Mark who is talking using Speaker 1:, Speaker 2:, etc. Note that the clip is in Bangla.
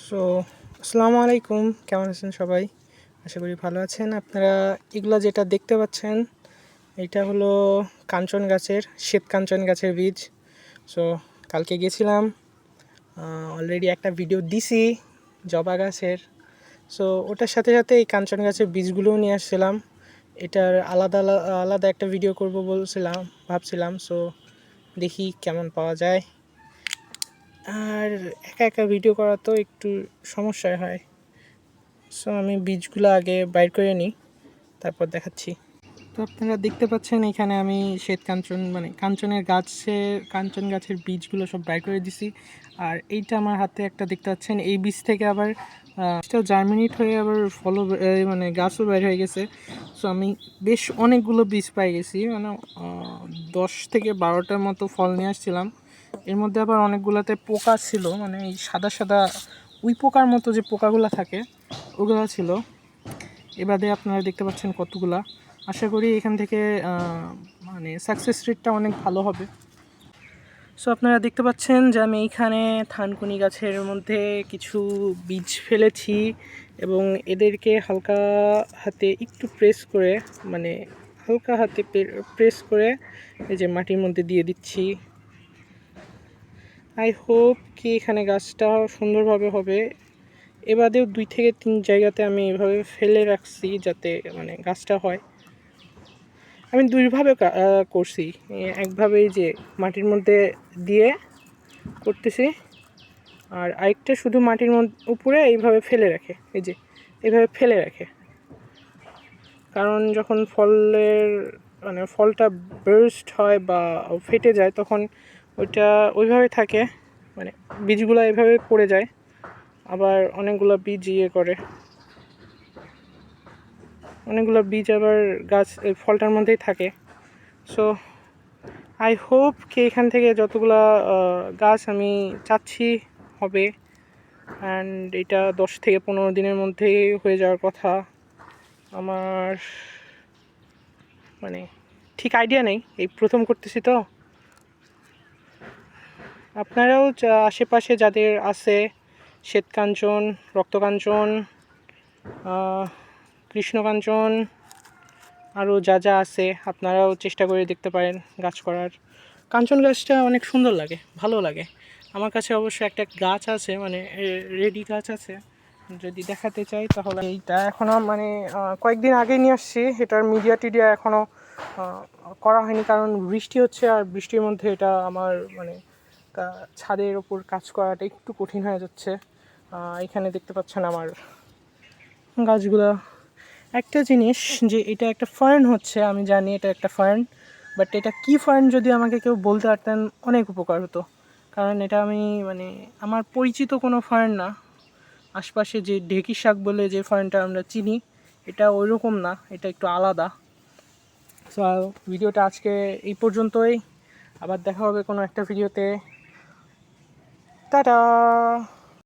Speaker 1: সো আসসালামু আলাইকুম। কেমন আছেন সবাই? আশা করি ভালো আছেন। আপনারা এগুলো যেটা দেখতে পাচ্ছেন, এটা হলো কাঞ্চন গাছের, শ্বেত কাঞ্চন গাছের বীজ। সো কালকে গেছিলাম। অলরেডি একটা ভিডিও দিছি জবা গাছের। সো ওটার সাথে সাথে এই কাঞ্চন গাছের বীজগুলোও নিয়ে আসছিলাম। এটার আলাদা আলাদা একটা ভিডিও করব বলছিলাম, ভাবছিলাম। সো দেখি কেমন পাওয়া যায়। আর একা একা ভিডিও করা তো একটু সমস্যায় হয়। সো আমি বীজগুলো আগে বাইর করে নিই, তারপর দেখাচ্ছি। তো আপনারা দেখতে পাচ্ছেন এখানে আমি শ্বেত কাঞ্চন মানে কাঞ্চনের গাছের কাঞ্চন গাছের বীজগুলো সব বাইর করে দিছি। আর এইটা আমার হাতে একটা দেখতে পাচ্ছেন, এই বীজ থেকে আবার জার্মিনেট হয়ে আবার ফলো মানে গাছও বের হয়ে গেছে। সো আমি বেশ অনেকগুলো বীজ পাই গেছি মানে দশ থেকে বারোটার মতো ফল নিয়ে আসছিলাম। এর মধ্যে আবার অনেকগুলোতে পোকা ছিল মানে এই সাদা সাদা উই পোকার মতো যে পোকাগুলো থাকে, ওগুলো ছিল। এবারে আপনারা দেখতে পাচ্ছেন কতগুলা। আশা করি এখান থেকে মানে সাকসেস রেটটা অনেক ভালো হবে। সো আপনারা দেখতে পাচ্ছেন যে আমি এইখানে থানকুনি গাছের মধ্যে কিছু বীজ ফেলেছি এবং এদেরকে হালকা হাতে একটু প্রেস করে মানে হালকা হাতে প্রেস করে এই যে মাটির মধ্যে দিয়ে দিচ্ছি। আই হোপ কি এখানে গাছটা সুন্দরভাবে হবে। এবারেও দুই থেকে তিন জায়গাতে আমি এভাবে ফেলে রাখছি যাতে মানে গাছটা হয়। আমি দুইভাবে করছি। একভাবে যে মাটির মধ্যে দিয়ে করতেছি। আর আরেকটা শুধু মাটির মধ্যে উপরে এইভাবে ফেলে রাখে। এই যে, এইভাবে ফেলে রাখে। কারণ যখন ফলের মানে ফলটা বার্স্ট হয় বা ফেটে যায়, তখন ওইটা ওইভাবে থাকে মানে বীজগুলো এভাবে পড়ে যায়, আবার অনেকগুলো বীজ ইয়ে করে। অনেকগুলো বীজ আবার গাছ ফলটার মধ্যেই থাকে। সো আই হোপ কি এখান থেকে যতগুলা গাছ আমি চাচ্ছি হবে অ্যান্ড এটা দশ থেকে পনেরো দিনের মধ্যেই হয়ে যাওয়ার কথা। আমার মানে ঠিক আইডিয়া নেই, এই প্রথম করতেছি তো। আপনারাও আশেপাশে যাদের আছে, শ্বেতকাঞ্চন, রক্তকাঞ্চন কৃষ্ণকাঞ্চন, আরও যা যা আছে, আপনারাও চেষ্টা করে দেখতে পারেন গাছ করার। কাঞ্চন গাছটা অনেক সুন্দর লাগে, ভালো লাগে। আমার কাছে অবশ্য একটা গাছ আছে মানে রেডি গাছ আছে। যদি দেখাতে চাই তাহলে এইটা এখনও মানে কয়েকদিন আগে নিয়ে আসছি। এটার মিডিয়া টিডিয়া এখনও করা হয়নি, কারণ বৃষ্টি হচ্ছে আর বৃষ্টির মধ্যে এটা আমার মানে ছাদের ওপর কাজ করাটা একটু কঠিন হয়ে যাচ্ছে। এখানে দেখতে পাচ্ছেন আমার গাছগুলো। একটা জিনিস যে এটা একটা ফার্ন হচ্ছে, আমি জানি এটা একটা ফার্ন, বাট এটা কি ফার্ন যদি আমাকে কেউ বলতে পারতেন অনেক উপকার হতো। কারণ এটা আমি মানে আমার পরিচিত কোনো ফার্ন না। আশপাশে যে ঢেকি শাক বলে যে ফার্নটা আমরা চিনি, এটা ওই রকম না, এটা একটু আলাদা। সো ভিডিওটা আজকে এই পর্যন্তই। আবার দেখা হবে কোনো একটা ভিডিওতে। 따라.